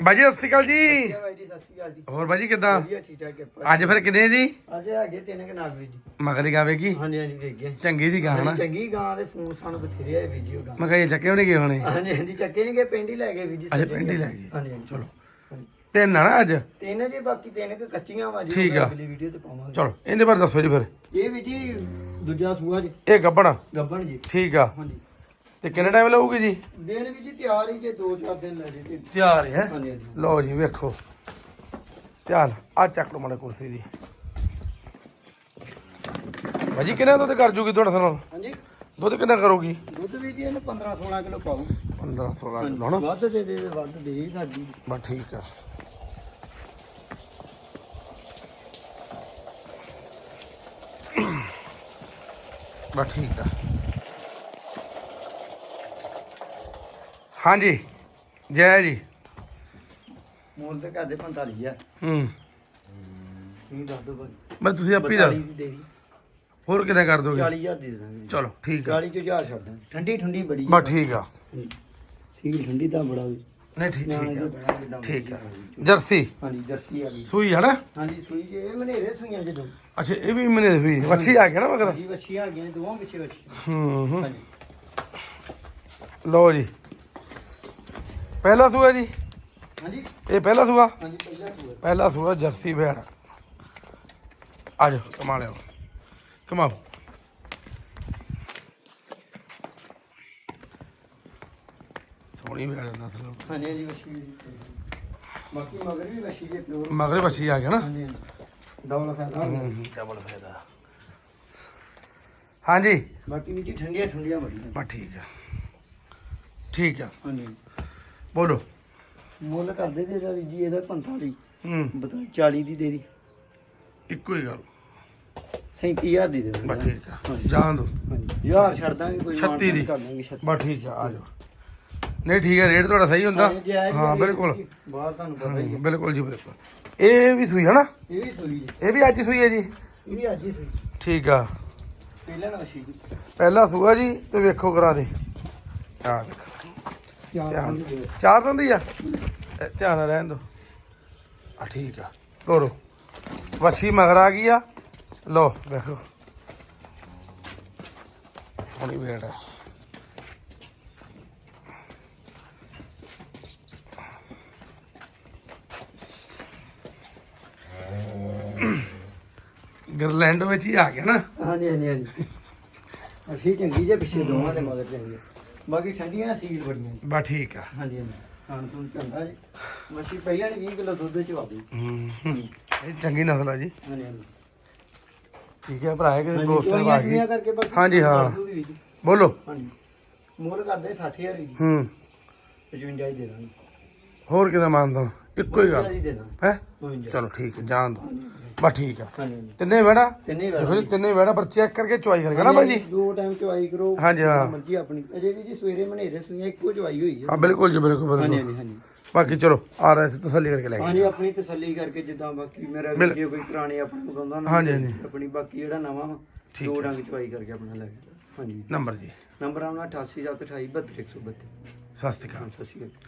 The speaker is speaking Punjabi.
ਬਾਜੀ ਸਤਿ ਸ਼੍ਰੀ ਅਕਾਲ ਜੀ। ਬਾਈ ਜੀ ਸਤਿ ਸ਼੍ਰੀ ਅਕਾਲ ਜੀ। ਹੋਰ ਬਾਜੀ ਕਿਦਾਂ? ਵਧੀਆ ਠੀਕ ਠਾਕ ਕਿਰਪਾ ਅੱਜ ਫਿਰ ਕਿੰਨੇ ਜੀ? ਅੱਜ ਹੈਗੇ ਤਿੰਨ ਕਿ ਨਾਗ ਵੀਰ ਜੀ। ਮਗਰੀ ਗਾਵੇਗੀ ਹਾਂਜੀ ਹਾਂਜੀ ਵੇਖ ਗਏ। ਚੰਗੀ ਦੀ ਗਾਣਾ ਚੰਗੀ ਗਾਂ ਦੇ ਫੋਨ ਸਾਨੂੰ ਬਥੇਰੇ ਆਏ ਵੀਡੀਓ ਗਾਂ ਮੈਂ ਕਿਹਾ ਇਹ ਚੱਕੇ ਹੋਣੇ ਗਏ ਹੋਣੇ? ਹਾਂਜੀ ਹਾਂਜੀ ਚੱਕੇ ਨਹੀਂ ਗਏ ਪਿੰਡ ਹੀ ਲੈ ਗਏ ਵੀਰ ਜੀ ਅੱਛਾ, ਪਿੰਡ ਹੀ ਲੈ ਗਏ। ਹਾਂਜੀ ਹਾਂਜੀ। ਚਲੋ। ਤਿੰਨ ਆ ਨਾ ਅੱਜ? ਤਿੰਨ ਜੀ ਬਾਕੀ ਤਿੰਨ ਕਿ ਕੱਚੀਆਂ ਵਾ ਜੀ ਠੀਕ ਆ। ਅਗਲੀ ਵੀਡੀਓ ਤੇ ਪਾਵਾਂਗੇ। ਚਲੋ ਇਹਦੇ ਬਾਰੇ ਦੱਸੋ ਜੀ ਫਿਰ। ਇਹ ਵੀ ਜੀ ਦੂਜਾ ਸੂਆ ਜੀ। ਇਹ ਗੱਬਣਾ ਗੱਬਣ ਜੀ। ਠੀਕ ਆ। ਹਾਂਜੀ। ਤੇ ਕਿੰਨਾ ਟਾਈਮ ਲਊਗੀ ਜੀ? ਦਿਨ ਵੀ ਜੀ ਤਿਆਰ ਹੀ ਜੇ 2-4 ਦਿਨ ਲੈ ਜੇ ਤੇ ਤਿਆਰ ਹੈ ਹਾਂਜੀ ਹਾਂਜੀ। ਲਓ ਜੀ ਵੇਖੋ। ਧਿਆਨ ਆ ਚੱਕ ਲਓ ਮਾੜਾ ਕੁਰਸੀ ਦੀ ਬਾਜੀ ਕਿੰਨਾ ਦੁੱਧ ਕਰ ਜੂਗੀ ਤੁਹਾਡੇ ਨਾਲ? ਹਾਂਜੀ। ਦੁੱਧ ਕਿੰਨਾ ਕਰੂਗੀ? ਦੁੱਧ ਵੀ ਜੀ ਇਹਨੇ 15-16 ਕਿਲੋ ਪਾਉ 15 16 ਕਿਲੋ ਹਨਾ? ਵੱਧ ਦੇ ਦੇ ਵੱਧ ਦੇ ਹੀ ਸਾਡੀ। ਬਸ ਠੀਕ ਆ। ਬਸ ਠੀਕ ਆ। ਹਾਂਜੀ। ਜੈ ਜੀ। ਮੁੱਲ ਤੇ ਕਰਦੇ 45 ਆ। ਹੂੰ। ਤੁਸੀਂ ਦੱਸ ਦਿਓ ਭਾਈ ਬਸ ਤੁਸੀਂ ਆਪੀ ਦਾ 45 ਦੀ ਦੇ ਦੀ ਹੋਰ ਕਿੰਨਾ ਕਰ ਦੋਗੇ? 40000 ਦੇ ਦਾਂਗੇ ਚਲੋ ਠੀਕ ਆ। 40 ਚ 1000 ਛੱਡ ਦਾਂਗੇ ਠੰਡੀ ਠੰਡੀ ਬੜੀ ਬਸ ਠੀਕ ਆ। ਸੀਲ ਠੰਡੀ ਤਾਂ ਬੜਾ ਵੀ। ਨਹੀਂ ਠੀਕ ਠੀਕ ਆ। ਠੀਕ ਆ। ਜਰਸੀ? ਹਾਂਜੀ ਜਰਸੀ ਆ ਗਈ। ਸੂਈ ਹੈ ਨਾ? ਹਾਂਜੀ ਸੂਈ ਜੇ ਇਹ ਮਨੇਰੇ ਸੂਈਆਂ ਜਦੋਂ। ਅੱਛਾ ਇਹ ਵੀ ਮਨੇ ਦੀ ਸੂਈ। ਵੱਛੀ ਆ ਗਿਆ ਨਾ ਮਗਰ? ਜੀ ਵੱਛੀਆਂ ਆ ਗਈਆਂ ਦੋਵਾਂ ਪਿੱਛੇ ਵੱਛੀ ਹੂੰ ਹੂੰ। ਲਓ ਜੀ। ਪਹਿਲਾ ਸੂਆ ਜੀ? ਹਾਂਜੀ। ਇਹ ਪਹਿਲਾ ਸੂਆ? ਹਾਂਜੀ ਪਹਿਲਾ ਸੂਆ। ਪਹਿਲਾ ਸੂਆ ਜਰਸੀ ਭੈਣ ਆ ਜਾਓ ਕਮਾ ਲਿਓ ਕਮਾਓ। ਸੋਹਣੀ ਭੈਣ ਨਸਲ। ਹਾਂਜੀ ਹਾਂਜੀ ਵੱਛੀ ਵੀ ਬਾਕੀ ਮਗਰ ਵੀ ਵੱਛੀ ਜੇ ਪਿਓਰ ਮਗਰੇ ਵੱਛੀ ਆ ਗਿਆ ਨਾ? ਹਾਂਜੀ ਡਬਲ ਫਾਇਦਾ ਹੋ। ਡਬਲ ਫਾਇਦਾ। ਹਾਂਜੀ। ਬਾਕੀ ਵੀ ਜੀ ਠੰਡੀਆਂ ਠੰਡੀਆਂ ਬੜੀਆਂ। ਬਸ ਠੀਕ ਆ। ਠੀਕ ਆ। ਹਾਂਜੀ। ਬੋਲੋ। ਮੁੱਲ ਕਰਦੇ ਦੇ ਦਾ ਜੀ ਇਹਦਾ 45 ਹੂੰ। ਬਤਾ 40 ਦੀ ਦੇ ਦੀ। ਇੱਕੋ ਹੀ ਗੱਲ। 37000 ਦੀ ਦੇ ਬਸ ਠੀਕ ਆ। ਜਾਣ ਦੋ। ਯਾਰ ਛੱਡ ਦਾਂਗੇ ਕੋਈ 36 ਦੀ। ਕਰ ਦਾਂਗੇ 36 ਬਸ ਠੀਕ ਆ ਆ ਜਾਓ। ਨਹੀਂ ਠੀਕ ਹੈ ਰੇਟ ਤੁਹਾਡਾ ਸਹੀ ਹੁੰਦਾ। ਹਾਂ ਬਿਲਕੁਲ। ਬਾਹਰ ਤੁਹਾਨੂੰ ਪਤਾ ਹੀ ਹੈ ਬਿਲਕੁਲ ਜੀ ਬਿਲਕੁਲ। ਇਹ ਵੀ ਸੂਈ ਹੈ ਨਾ? ਇਹ ਵੀ ਸੂਈ ਜੀ। ਇਹ ਵੀ ਅੱਜ ਸੂਈ ਹੈ ਜੀ? ਇਹ ਵੀ ਅੱਜ ਹੀ ਸੂਈ। ਠੀਕ ਆ। ਪਹਿਲਾਂ ਨਾ ਸੀ ਪਹਿਲਾ ਸੂਆ ਜੀ ਤੇ ਵੇਖੋ ਕਰਾ ਦੇ। ਆ ਚਾਰ ਧਿਆਨ। ਚਾਰ ਦਿਨ ਦੀ ਆ? ਇਹ ਧਿਆਨ ਨਾਲ ਰਹਿਣ ਦੋ। ਆ ਠੀਕ ਆ। ਤੋਰੋ ਵੱਛੀ ਮਗਰ ਆ ਗਈ ਆ। ਲੋ ਵੇਖੋ ਸੋਹਣੀ ਵੇੜ ਆ। ਗਰਲੈਂਡ ਵਿੱਚ ਹੀ ਆ ਗਿਆ ਨਾ। ਹਾਂਜੀ ਹਾਂਜੀ ਹਾਂਜੀ। ਅਸੀਂ ਚੰਗੀ ਜੇ ਪਿੱਛੇ ਦੋਵਾਂ ਦੇ ਮਗਰ ਚੰਗੀ। ਬਾਕੀ ਠੰਡੀਆਂ ਸੀਲ ਬੜੀਆਂ ਜੀ। ਬਾ ਠੀਕ ਆ। ਹਾਂਜੀ ਹਾਂਜੀ। ਖਾਣ ਤੋਂ ਚੰਗਾ ਜੀ। ਮੱਛੀ ਪਹਿਲਾਂ ਨੇ 20 ਕਿਲੋ ਦੁੱਧ ਚ ਵਾਦੀ ਹੂੰ। ਇਹ ਚੰਗੀ ਨਸਲ ਆ ਜੀ। ਹਾਂਜੀ ਹਾਂਜੀ। ਠੀਕ ਹੈ ਭਰਾ ਕਿ ਹਾਂਜੀ ਦੋਸਤ ਆ ਗਈ। ਕਰਕੇ ਬਾਕੀ ਹਾਂਜੀ, ਹਾਂ। ਜੀ। ਬੋਲੋ। ਹਾਂਜੀ। ਮੁੱਲ ਕਰਦੇ 60000 ਜੀ। ਹੂੰ। 55 ਹੀ ਦੇ ਦਾਂਗੇ। ਹੋਰ ਕਿਹਦਾ ਮੰਨਦਾ ਇੱਕੋ ਹੀ ਗੱਲ। ਜੀ ਦੇ ਦਾਂਗੇ। ਹੈ? 52 ਚਲੋ ਠੀਕ ਹੈ ਜਾਣ ਦੋ ਬਸ ਠੀਕ ਆ। ਹਾਂਜੀ ਤਿੰਨੇ ਬੈੜਾ ਤਿੰਨੇ ਹੀ ਦੇਖੋ ਜੀ ਤਿੰਨੇ ਬੈੜਾ ਪਰ ਚੈੱਕ ਕਰਕੇ ਚੁਆਈ ਕਰੇਗਾ ਨਾ ਭਾਈ ਜੀ? ਦੋ ਟਾਈਮ ਚਵਾਈ ਕਰੋ ਹਾਂਜੀ, ਹਾਂ। ਮਰਜ਼ੀ ਆਪਣੀ। ਅਜੇ ਵੀ ਜੀ ਸਵੇਰੇ ਮਨੇਰੇ ਸੂਈਆਂ ਇੱਕੋ ਚਵਾਈ ਹੋਈ ਹੈ ਹਾਂ ਬਿਲਕੁਲ ਜੀ ਬਿਲਕੁਲ ਹਾਂਜੀ ਬਿਲਕੁਲ ਹਾਂਜੀ। ਬਾਕੀ ਚਲੋ ਆ ਰਹੇ ਸੀ ਤਸੱਲੀ ਕਰਕੇ ਲੈ ਗਏ ਹਾਂਜੀ ਆਪਣੀ ਤਸੱਲੀ ਕਰਕੇ ਜਿੱਦਾਂ ਬਾਕੀ ਮੇਰਾ ਬਿਲ- ਵੀਡੀਓ ਕੋਈ ਪੁਰਾਣੇ ਆਪਣੇ ਮਗਾਉਂਦਾ ਨਾ ਹਾਂਜੀ, ਹਾਂਜੀ। ਆਪਣੀ ਬਾਕੀ ਜਿਹੜਾ ਨਵਾਂ ਵਾ, ਦੋ। ਡੰਗ ਚਵਾਈ ਕਰਕੇ ਆਪਣਾ ਲੈ ਗਿਆ ਹਾਂਜੀ। ਨੰਬਰ ਜੀ। ਨੰਬਰ ਆਉਣਾ 88 728 32 132 ਸਤਿ ਸ਼੍ਰੀ ਅਕਾਲ। ਸਤਿ ਸ਼੍ਰੀ ਅਕਾਲ।